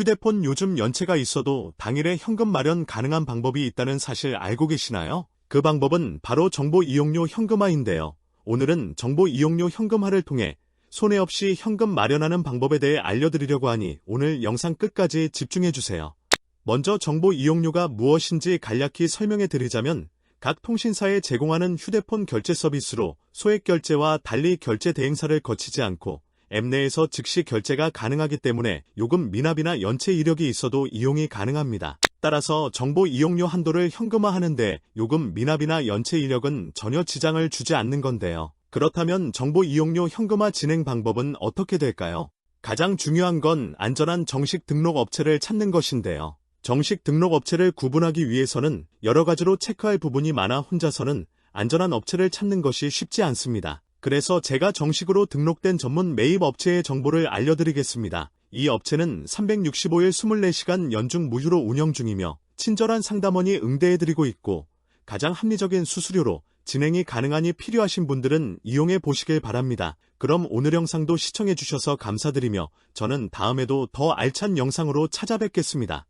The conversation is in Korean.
휴대폰 요즘 연체가 있어도 당일에 현금 마련 가능한 방법이 있다는 사실 알고 계시나요? 그 방법은 바로 정보 이용료 현금화인데요. 오늘은 정보 이용료 현금화를 통해 손해 없이 현금 마련하는 방법에 대해 알려드리려고 하니 오늘 영상 끝까지 집중해주세요. 먼저 정보 이용료가 무엇인지 간략히 설명해 드리자면 각 통신사에 제공하는 휴대폰 결제 서비스로 소액 결제와 달리 결제 대행사를 거치지 않고 앱 내에서 즉시 결제가 가능하기 때문에 요금 미납이나 연체 이력이 있어도 이용이 가능합니다. 따라서 정보 이용료 한도를 현금화하는데 요금 미납이나 연체 이력은 전혀 지장을 주지 않는 건데요. 그렇다면 정보 이용료 현금화 진행 방법은 어떻게 될까요? 가장 중요한 건 안전한 정식 등록 업체를 찾는 것인데요. 정식 등록 업체를 구분하기 위해서는 여러 가지로 체크할 부분이 많아 혼자서는 안전한 업체를 찾는 것이 쉽지 않습니다. 그래서 제가 정식으로 등록된 전문 매입 업체의 정보를 알려드리겠습니다. 이 업체는 365일 24시간 연중 무휴로 운영 중이며 친절한 상담원이 응대해드리고 있고 가장 합리적인 수수료로 진행이 가능하니 필요하신 분들은 이용해 보시길 바랍니다. 그럼 오늘 영상도 시청해 주셔서 감사드리며 저는 다음에도 더 알찬 영상으로 찾아뵙겠습니다.